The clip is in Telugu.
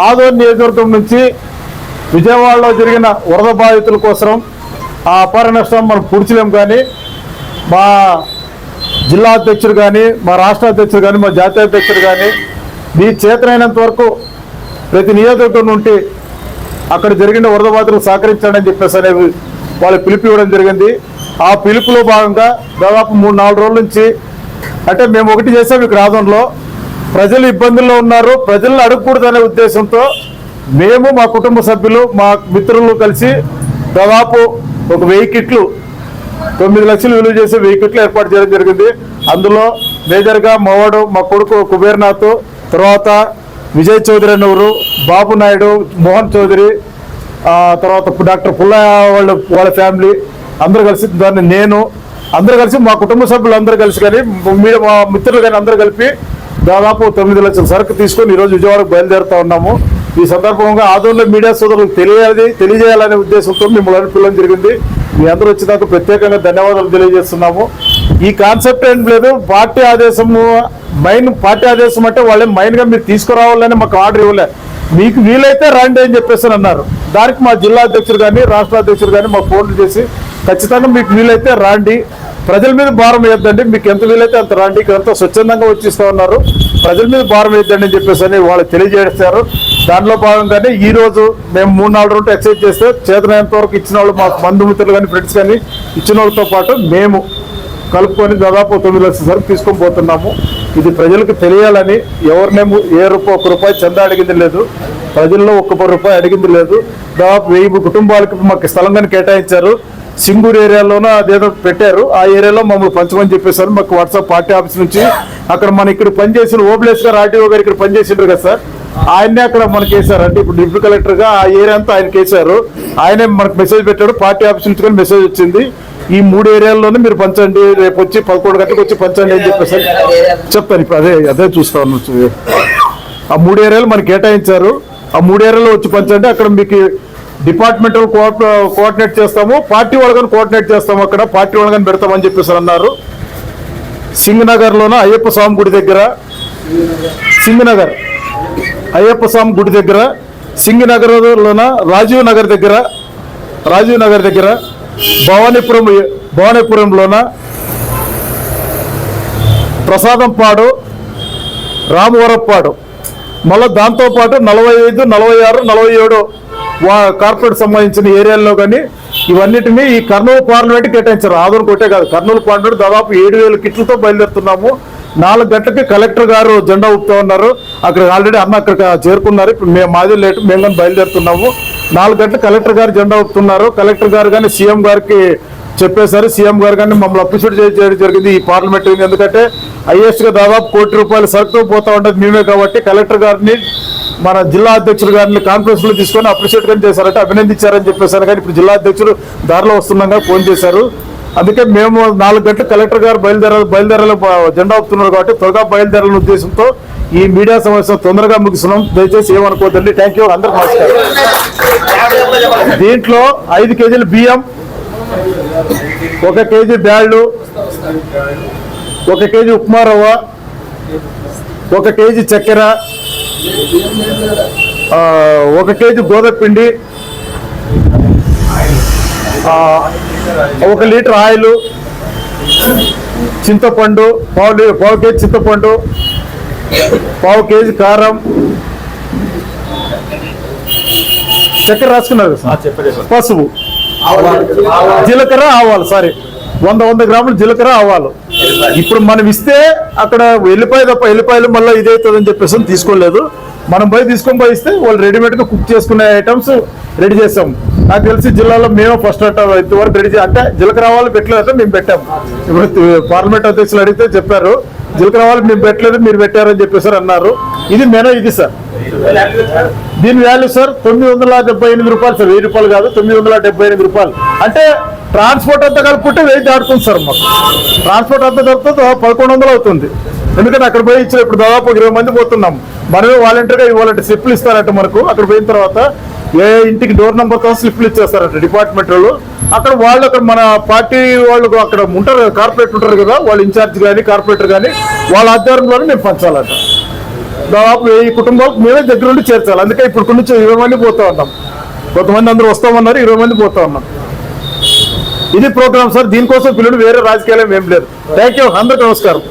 ఆదోన్ నియోజకవర్గం నుంచి విజయవాడలో జరిగిన వరద బాధితుల కోసం ఆ అపార నష్టం మనం పూడ్చలేం కానీ మా జిల్లా అధ్యక్షుడు కానీ మా రాష్ట్ర అధ్యక్షుడు కానీ మా జాతీయ అధ్యక్షుడు కానీ మీ చేతనైనంత వరకు ప్రతి నియోజకవర్గం నుండి అక్కడ జరిగిన వరద బాధితులకు సహకరించాలని చెప్పేసి అనేవి వాళ్ళు పిలుపు ఇవ్వడం జరిగింది. ఆ పిలుపులో భాగంగా దాదాపు మూడు నాలుగు రోజుల నుంచి అంటే మేము ఒకటి చేసాం ఇక్కడ ఆదంలో ప్రజలు ఇబ్బందుల్లో ఉన్నారు. ప్రజలను అడగకూడదనే ఉద్దేశంతో మేము మా కుటుంబ సభ్యులు మా మిత్రులు కలిసి దాదాపు ఒక వెయ్యి కిట్లు తొమ్మిది లక్షలు విలువ చేసే వెయ్యి కిట్లు ఏర్పాటు చేయడం జరిగింది. అందులో మేజర్గా మావాడు మా కొడుకు కుబేర్నాథ్ తర్వాత విజయ్ చౌదరి అనేవారు బాబు నాయుడు మోహన్ చౌదరి తర్వాత డాక్టర్ పుల్లయ్య వాళ్ళ వాళ్ళ ఫ్యామిలీ అందరూ కలిసి దాన్ని నేను అందరూ కలిసి మా కుటుంబ సభ్యులు అందరూ కలిసి కానీ మీరు మా మిత్రులు కానీ అందరూ కలిపి దాదాపు తొమ్మిది లక్షల సరుకు తీసుకొని ఈరోజు విజయవాడకు బయలుదేరుతా ఉన్నాము. ఈ సందర్భంగా ఆదోళన మీడియా సోదరులకు తెలియాలి తెలియజేయాలనే ఉద్దేశంతో మిమ్మల్ని పిల్లలు జరిగింది. మీ అందరూ వచ్చినాక ప్రత్యేకంగా ధన్యవాదాలు తెలియజేస్తున్నాము. ఈ కాన్సెప్ట్ ఏం లేదు పార్టీ ఆదేశము మైన్ పార్టీ ఆదేశం అంటే వాళ్ళే మైన్గా మీరు తీసుకురావాలని మాకు ఆర్డర్ ఇవ్వలే. మీకు వీలైతే రండి అని చెప్పేసి అని అన్నారు. దానికి మా జిల్లా అధ్యక్షుడు కానీ రాష్ట్ర అధ్యక్షుడు కానీ మాకు ఫోన్లు చేసి ఖచ్చితంగా మీకు వీలైతే రండి. ప్రజల మీద భారం వేయద్దండి. మీకు ఎంత వీలైతే అంత రాండి. ఇక్కడ స్వచ్ఛందంగా వచ్చిస్తూ ఉన్నారు. ప్రజల మీద భారం వేయద్దండి అని చెప్పేసి అని వాళ్ళు తెలియజేస్తారు. దాంట్లో భాగంగానే ఈ రోజు మేము మూడు నాలుగు రోజులు ఎక్సైజ్ చేస్తే చేతనైనంత వరకు ఇచ్చిన వాళ్ళు మా బంధుమిత్రులు కానీ ఫ్రెండ్స్ కానీ ఇచ్చిన వాళ్ళతో పాటు మేము కలుపుకొని దాదాపు తొమ్మిది లక్షల సరుకు తీసుకొని పోతున్నాము. ఇది ప్రజలకు తెలియాలని ఎవరినేమో ఏ రూపాయి ఒక రూపాయి చందా అడిగింది లేదు. ప్రజల్లో ఒక్క రూపాయి అడిగింది లేదు. దాదాపు వెయ్యి కుటుంబాలకు మాకు స్థలంగా కేటాయించారు. సింగూరు ఏరియాలోనూ అదేదో పెట్టారు. ఆ ఏరియాలో మమ్మల్ని పంచమని చెప్పేసారు మాకు వాట్సాప్ పార్టీ ఆఫీస్ నుంచి అక్కడ మన ఇక్కడ పనిచేసిన ఓబ్లేస్ గారు ఆర్టీఓ గారు ఇక్కడ పనిచేసిండ్రు కదా సార్. ఆయన్నే అక్కడ మనకి వేసారు అంటే ఇప్పుడు డిప్యూటీ కలెక్టర్గా ఆ ఏరియా అంతా ఆయనకి వేశారు ఆయనే మనకు మెసేజ్ పెట్టాడు. పార్టీ ఆఫీస్ నుంచి కూడా మెసేజ్ వచ్చింది. ఈ మూడు ఏరియాల్లోనే మీరు పంచండి. రేపు వచ్చి పదకొండు గంటలకు వచ్చి పంచండి అని చెప్పేసి చెప్తాను. ఇప్పుడు అదే అదే చూస్తా ఉన్నాను. ఆ మూడు ఏరియాలు మనకి కేటాయించారు. ఆ మూడు ఏరియాలో వచ్చి పంచండి. అక్కడ మీకు డిపార్ట్మెంటల్ కోఆర్డినేట్ చేస్తాము. పార్టీ వాళ్ళని కోఆర్డినేట్ చేస్తాము అక్కడ. పార్టీ వాళ్ళని పెడతామని చెప్పేసి అన్నారు. సింగనగర్లోన అయ్యప్ప స్వామి గుడి దగ్గర సింగనగర్ అయ్యప్ప స్వామి గుడి దగ్గర సింగనగర్లోన రాజీవ్ నగర్ దగ్గర రాజీవ్ నగర్ దగ్గర భవానీపురం భవానీపురంలోన ప్రసాదంపాడు రామవరప్పాడు. మళ్ళీ దాంతోపాటు నలభై ఐదు నలభై ఆరు నలభై ఏడు కార్పొరేట్ సంబంధించిన ఏరియాల్లో కానీ ఇవన్నిటిని ఈ కర్నూలు పార్లమెంట్ కేటాయించారు. ఆదరణ కొట్టే కాదు కర్నూలు పార్లమెంట్ దాదాపు ఏడు వేల కిట్లతో బయలుదేరుతున్నాము. నాలుగు గంటలకి కలెక్టర్ గారు జెండా ఊపుతా ఉన్నారు. అక్కడ ఆల్రెడీ అన్న అక్కడ చేరుకున్నారు. ఇప్పుడు మేము మాది లేటు మేము కానీ బయలుదేరుతున్నాము. నాలుగు గంటలకు కలెక్టర్ గారు జెండా ఊపుతున్నారు. కలెక్టర్ గారు కానీ సీఎం గారికి చెప్పేశారు. సీఎం గారు కానీ మమ్మల్ని అప్రిషియేట్ చేయడం జరిగింది ఈ పార్లమెంట్ ఎందుకంటే హైయెస్ట్గా దాదాపు కోటి రూపాయలు సరుకుతో పోతా ఉండదు మేమే కాబట్టి కలెక్టర్ గారిని మన జిల్లా అధ్యక్షుడు గారిని కాన్ఫరెన్స్లో తీసుకొని అప్రిషియేట్ కానీ చేశారంటే అభినందించారని చెప్పేశారు. కానీ ఇప్పుడు జిల్లా అధ్యక్షుడు దారిలో వస్తున్నాగా ఫోన్ చేశారు. అందుకే మేము నాలుగు గంటలు కలెక్టర్ గారు బయలుదేరాలి బయలుదేరాలి జెండా ఊపుతున్నారు కాబట్టి త్వరగా బయలుదేరాలనే ఉద్దేశంతో ఈ మీడియా సమావేశం తొందరగా ముగిస్తున్నాం. దయచేసి ఏమనుకోవద్దండి. థ్యాంక్ యూ అందరికి నమస్కారం. దీంట్లో ఐదు కేజీలు బియ్యం ఒక కేజీ బ్యాళ్ళు ఒక కేజీ ఉప్మా రవ్వ ఒక కేజీ చక్కెర ఒక కేజీ గోధుమ పిండి ఆ, ఒక లీటర్ ఆయిల్ చింతపండు పావు పావు కేజీ చింతపండు పావు కేజీ కారం. చక్కెర రాసుకున్నారు? పసుపు. జీలకర్ర ఆవాలు సారీ వంద వంద గ్రాములు జీలకర్ర ఆవాలు. ఇప్పుడు మనం ఇస్తే అక్కడ ఎల్లిపాయ తప్ప ఎల్లిపాయలు మళ్ళీ ఇదే అవుతుందని చెప్పేసి తీసుకోలేదు. మనం పోయి తీసుకొని పోయి ఇస్తే వాళ్ళు రెడీమేడ్గా కుక్ చేసుకునే ఐటమ్స్ రెడీ చేసాం. నాకు తెలిసి జిల్లాలో మేము ఫస్ట్ అంటాం ఇంతవరకు రెడీ అంటే జీలకర్ర ఆవాలు పెట్టలేదంటే మేము పెట్టాం. ఇప్పుడు పార్లమెంట్ అధ్యక్షులు అడిగితే చెప్పారు జీలకర్ర ఆవాలు మేము పెట్టలేదు మీరు పెట్టారని చెప్పేసి అన్నారు. ఇది మెనూ ఇది సార్ దీని వాల్యూ సార్ తొమ్మిది వందల డెబ్బై ఎనిమిది రూపాయలు సార్ వెయ్యి రూపాయలు కాదు తొమ్మిది వందల డెబ్బై ఎనిమిది రూపాయలు. అంటే ట్రాన్స్పోర్ట్ అంతా కలుపుకుంటే వెయ్యి దాటుతుంది సార్ మాకు. ట్రాన్స్పోర్ట్ అంతా కలుపుతుంది పదకొండు వందలు అవుతుంది. ఎందుకంటే అక్కడ పోయి ఇచ్చిన ఇప్పుడు దాదాపు ఇరవై మంది పోతున్నాం. మనమే వాలంటీర్గా ఇవ్వాలంటే స్లిప్లు ఇస్తారంట మనకు. అక్కడ పోయిన తర్వాత ఏ ఇంటికి డోర్ నెంబర్తో స్లిప్లు ఇచ్చేస్తారంట డిపార్ట్మెంట్ వాళ్ళు. అక్కడ వాళ్ళు అక్కడ మన పార్టీ వాళ్ళు అక్కడ ఉంటారు కార్పొరేట్ ఉంటారు కదా వాళ్ళు ఇన్ఛార్జ్ కానీ కార్పొరేటర్ కానీ వాళ్ళ ఆధ్వర్యంలోనే మేము పంచాలంట. దాదాపు వెయ్యి కుటుంబాలకు మేమే దగ్గరుండి చేర్చాలి. అందుకే ఇప్పుడు నుంచి ఇరవై మంది పోతా ఉన్నాం. కొంతమంది అందరూ వస్తామన్నారు ఇరవై మంది పోతా ఉన్నాం. ఇది ప్రోగ్రామ్ సార్ దీనికోసం పిల్లలు వేరే రాజకీయాలు ఏం లేదు. థ్యాంక్ యూ అందరికీ నమస్కారం.